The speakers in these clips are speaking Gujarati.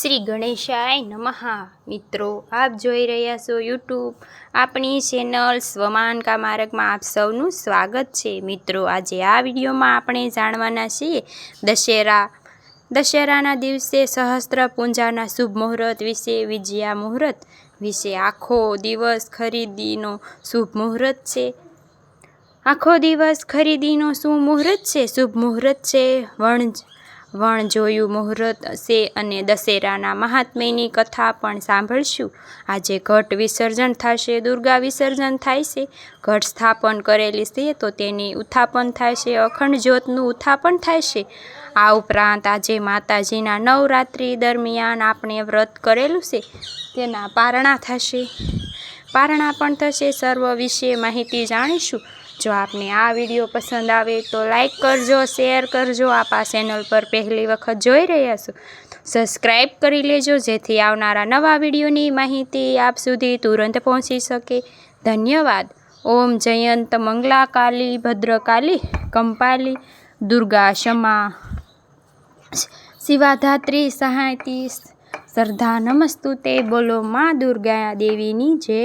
શ્રી ગણેશાય નમઃ. મિત્રો, આપ જોઈ રહ્યા છો યુટ્યુબ. આપણી ચેનલ સ્વમાનકા માર્ગમાં આપ સૌનું સ્વાગત છે. મિત્રો, આજે આ વિડીયોમાં આપણે જાણવાના છીએ દશેરા. દશેરાના દિવસે સહસ્ત્ર પૂંજાના શુભ મુહૂર્ત વિશે, વિજયા મુહૂર્ત વિશે. આખો દિવસ ખરીદીનો શુભ મુહૂર્ત છે. આખો દિવસ ખરીદીનો શું મુહૂર્ત છે? શુભ મુહૂર્ત છે વણ વણ જોયું મુહૂર્ત છે અને દશેરાના મહાત્મ્યની કથા પણ સાંભળશું. આજે ઘટ વિસર્જન થશે, દુર્ગા વિસર્જન થાય છે ઘટ સ્થાપન કરેલી છે તો તેની ઉત્થાપન થાય છે અખંડ જ્યોતનું ઉત્થાપન થાય છે આ ઉપરાંત આજે માતાજીના નવરાત્રિ દરમિયાન આપણે વ્રત કરેલું છે. તેના પારણા થશે. પારણા પણ થશે. સર્વ વિશે માહિતી જાણીશું. જો આપને આ વીડિયો પસંદ આવે તો લાઈક કરજો, શેર કરજો, આપ આ ચેનલ પર પહેલી વખત જોઈ રહ્યા છો સબસ્ક્રાઈબ કરી લેજો, જેથી આવનારા નવા વિડીયોની માહિતી આપ સુધી તુરંત પહોંચી શકે. ધન્યવાદ. ઓમ જયંત મંગલા કાલી ભદ્રકાલી, કંપાલી, દુર્ગા ક્ષમા શિવાધાત્રી સહાયતી. શ્રદ્ધા નમસ્તુ તે બોલો માં દુર્ગા દેવીની જય.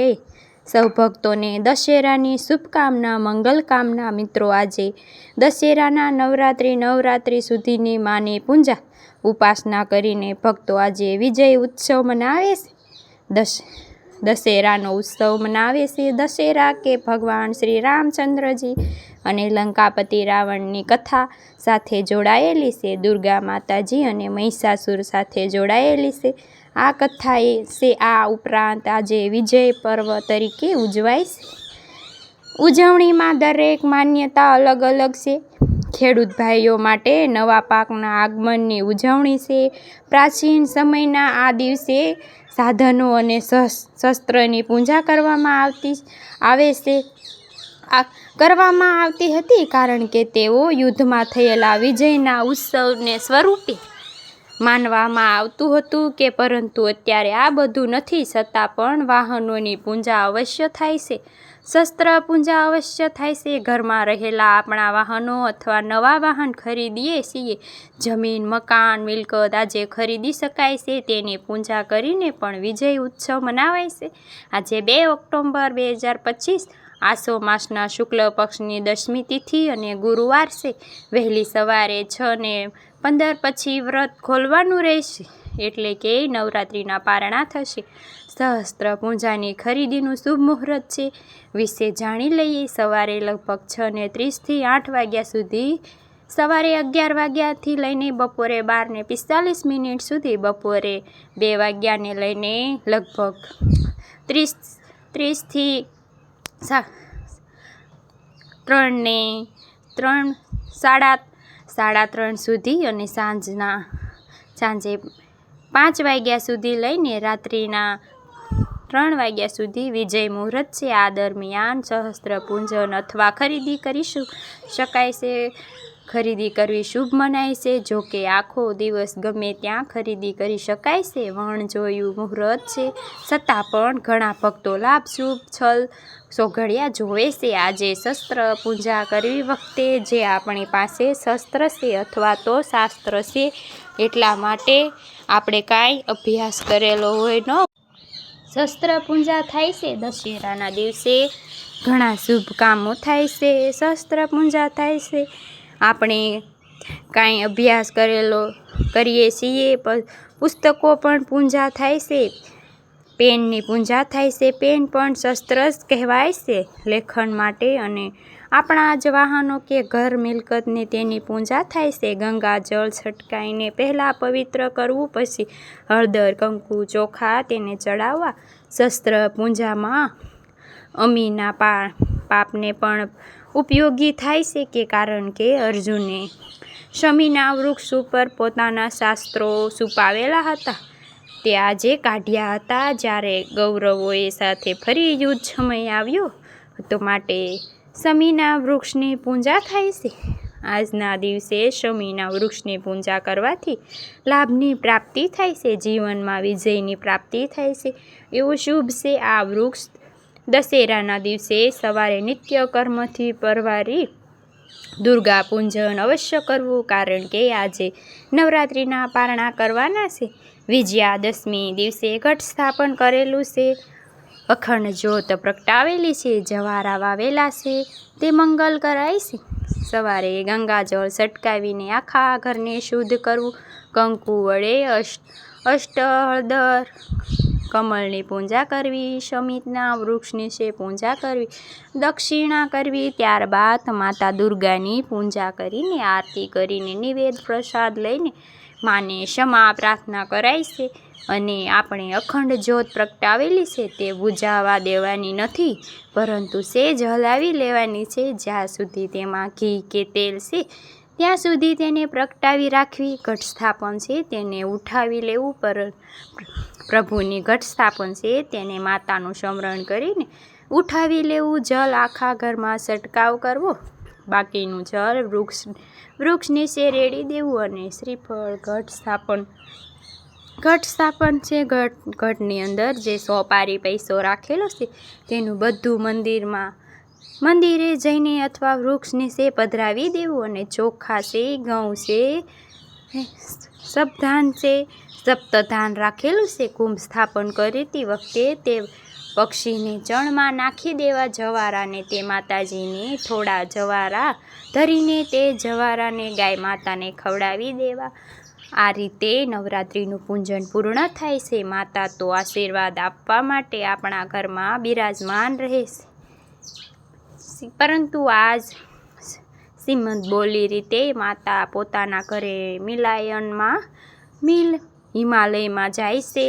સૌ ભક્તોને દશેરાની શુભકામના, મંગલ કામના મિત્રો આજે દશેરાના નવરાત્રિ નવરાત્રિ સુધીની માની પૂજા. ઉપાસના કરીને ભક્તો આજે વિજય ઉત્સવ મનાવે છે. દશ, દશેરાનો ઉત્સવ મનાવે છે. દશેરા કે ભગવાન શ્રી રામચંદ્રજી અને લંકાપતિ રાવણની કથા સાથે જોડાયેલી છે. દુર્ગા માતાજી અને મહિષાસુર સાથે જોડાયેલી છે. આ કથા એ છે, આ ઉપરાંત આજે વિજય પર્વ તરીકે ઉજવાય છે. ઉજવણીમાં દરેક માન્યતા અલગ અલગ છે. ખેડૂત ભાઈઓ માટે નવા પાકના આગમનની ઉજવણી છે. પ્રાચીન સમયના આ દિવસે સાધનો અને શસ્ત્રની પૂજા કરવામાં આવતી આવે છે. કરવામાં આવતી હતી કારણ કે તેઓ યુદ્ધમાં થયેલા વિજયના ઉત્સવને સ્વરૂપે માનવામાં આવતું હતું કે પરંતુ અત્યારે આ બધું નથી છતાં પણ વાહનોની પૂજા અવશ્ય થાય છે, શસ્ત્ર પૂજા અવશ્ય થાય છે, ઘરમાં રહેલા આપણા વાહનો અથવા નવા વાહન ખરીદીએ છીએ, જમીન, મકાન, મિલકત આજે ખરીદી શકાય છે, તેની પૂજા કરીને પણ વિજય ઉત્સવ મનાવાય છે. આજે બે ઓક્ટોબર બે હજાર પચીસ આસો માસના શુક્લ પક્ષની દશમી તિથિ અને ગુરુવાર છે. વહેલી સવારે છ ને પંદર પછી વ્રત ખોલવાનું રહેશે. એટલે કે નવરાત્રિના પારણા થશે. સહસ્ત્ર પૂજાની ખરીદીનું શુભ મુહૂર્ત છે. વિશે જાણી લઈએ, સવારે લગભગ છ ને ત્રીસથી આઠ વાગ્યા સુધી, સવારે અગિયાર વાગ્યાથી લઈને બપોરે બાર ને પિસ્તાલીસ મિનિટ સુધી બપોરે બે વાગ્યાને લઈને લગભગ ત્રીસ ત્રીસથી સા ત્રણને ત્રણ, સાડા સાડા ત્રણ સુધી અને સાંજના સાંજે પાંચ વાગ્યા સુધી લઈને રાત્રિના ત્રણ વાગ્યા સુધી વિજય મુહૂર્ત છે. આ દરમિયાન સહસ્ત્ર પૂંજન અથવા ખરીદી કરીશું શકાય છે. ખરીદી કરવી શુભ મનાય છે. જો કે આખો દિવસ ગમે ત્યાં ખરીદી કરી શકાય છે. વણ જોયું મુહૂર્ત છે. છતાં પણ ઘણા ભક્તો લાભ, શુભ છલ સોઘડિયા જોવે છે. આજે શસ્ત્ર પૂજા કરવી વખતે જે આપણી પાસે શસ્ત્ર છે અથવા તો શાસ્ત્ર છે એટલા માટે આપણે કાંઈ અભ્યાસ કરેલો હોય ન શસ્ત્ર પૂજા થાય છે. દશેરાના દિવસે ઘણા શુભ કામો થાય છે. શસ્ત્ર પૂજા થાય છે. આપણે કાંઈ અભ્યાસ કરેલો કરીએ છીએ પુસ્તકો પણ પૂજા થાય છે, પેનની પૂજા થાય છે, પેન પણ શસ્ત્ર કહેવાય છે લેખન માટે અને આપણા જ વાહનો કે ઘર મિલકતને તેની પૂજા થાય છે. ગંગા જળ છટકાઈને પહેલાં પવિત્ર કરવું, પછી હળદર, કંકુ, ચોખા તેને ચડાવવા. શસ્ત્ર પૂજામાં અમીના પા, પાપને પણ ઉપયોગી થાય છે કે કારણ કે અર્જુને શમીના વૃક્ષ ઉપર પોતાના શાસ્ત્રો છુપાવેલા હતા. તે આજે કાઢ્યા હતા. જ્યારે ગૌરવોએ સાથે ફરી યુદ્ધ સમય આવ્યો, તો માટે શમીના વૃક્ષની પૂજા થાય છે. આજના દિવસે શમીના વૃક્ષની પૂજા કરવાથી લાભની પ્રાપ્તિ થાય છે, જીવનમાં વિજયની પ્રાપ્તિ થાય છે. એવું શુભ છે આ વૃક્ષ દશેરાના દિવસે સવારે નિત્ય કર્મથી પરવારી દુર્ગા પૂજન અવશ્ય કરવું, કારણ કે આજે નવરાત્રિના પારણા કરવાના છે. વિજયાદશમી દિવસે ઘટ સ્થાપન કરેલું છે. અખંડ જ્યોત પ્રગટાવેલી છે. જવારા વાવેલા છે. તે મંગલ કરાય છે. સવારે ગંગાજળ છટકાવીને આખા ઘરને શુદ્ધ કરવું. કંકુ વડે અષ્ટ અષ્ટ હળદર કમળની પૂજા કરવી શમિતના વૃક્ષની છે પૂજા કરવી, દક્ષિણા કરવી, ત્યારબાદ માતા દુર્ગાની પૂજા કરીને, આરતી કરીને, નિવેદ પ્રસાદ લઈને માને ક્ષમા પ્રાર્થના કરાય છે અને આપણે અખંડ જ્યોત પ્રગટાવેલી છે તે બુજાવા દેવાની નથી, પરંતુ સેજ હલાવી લેવાની છે જ્યાં સુધી તેમાં ઘી કે તેલ છે. ત્યાં સુધી તેને પ્રગટાવી રાખવી ઘટ સ્થાપન છે, તેને ઉઠાવી લેવું પર પ્રભુની ઘટ સ્થાપન છે, તેને માતાનું સ્મરણ કરીને ઉઠાવી લેવું, જલ આખા ઘરમાં છંટકાવ કરવો. બાકીનું જળ વૃક્ષ વૃક્ષ નીચે રેડી દેવું અને શ્રીફળ ઘટ સ્થાપન ઘટ સ્થાપન છે. ઘટ, ઘટની અંદર જે સોપારી પૈસો રાખેલો છે, તેનું બધું મંદિરમાં મંદિરે જઈને અથવા વૃક્ષ નીચે પધરાવી દેવું અને ચોખા છે, ઘઉં છે સબધાન છે સપ્તધાન રાખેલું છે. કુંભ સ્થાપન કરતી વખતે તે પક્ષીને ચણમાં નાખી દેવા જવારાને તે માતાજીને થોડા જવારા ધરીને તે જવારાને ગાય માતાને ખવડાવી દેવા. આ રીતે નવરાત્રિનું પૂજન પૂર્ણ થાય છે. માતા તો આશીર્વાદ આપવા માટે આપણા ઘરમાં બિરાજમાન રહે છે. પરંતુ આજ શ્રીમદ બોલી રીતે માતા પોતાના ઘરે મિલાયનમાં મિલ હિમાલયમાં જાય છે.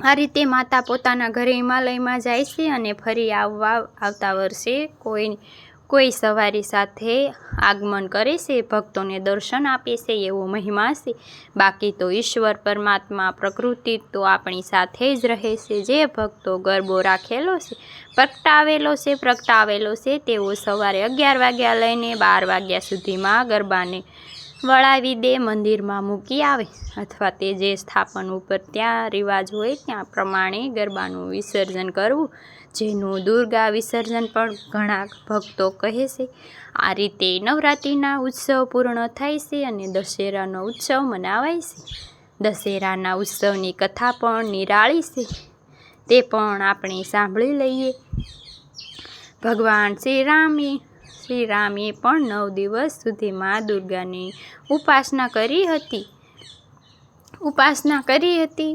આ રીતે માતા પોતાના ઘરે હિમાલયમાં જાય છે અને ફરી આવવા આવતા વર્ષે કોઈ કોઈ સવારી સાથે આગમન કરે છે, ભક્તોને દર્શન આપે છે, એવો મહિમા છે. બાકી તો ઈશ્વર પરમાત્મા પ્રકૃતિ તો આપણી સાથે જ રહે છે. જે ભક્તો ગરબો રાખેલો છે, પ્રગટાવેલો છે પ્રગટાવેલો છે, તેઓ સવારે અગિયાર વાગ્યા લઈને બાર વાગ્યા સુધીમાં ગરબાને વળાવી દે, મંદિરમાં મૂકી આવે. અથવા તે જે સ્થાપન ઉપર ત્યાં રિવાજ હોય, ત્યાં પ્રમાણે ગરબાનું વિસર્જન કરવું. જેનું દુર્ગા વિસર્જન પણ ઘણા ભક્તો કહે છે. આ રીતે નવરાત્રિના ઉત્સવ પૂર્ણ થાય છે અને દશેરાનો ઉત્સવ મનાવાય છે. દશેરાના ઉત્સવની કથા પણ નિરાળી છે. તે પણ આપણે સાંભળી લઈએ. ભગવાન શ્રી રામે શ્રી રામે પણ નવ દિવસ સુધી મા દુર્ગાની ઉપાસના કરી હતી. ઉપાસના કરી હતી.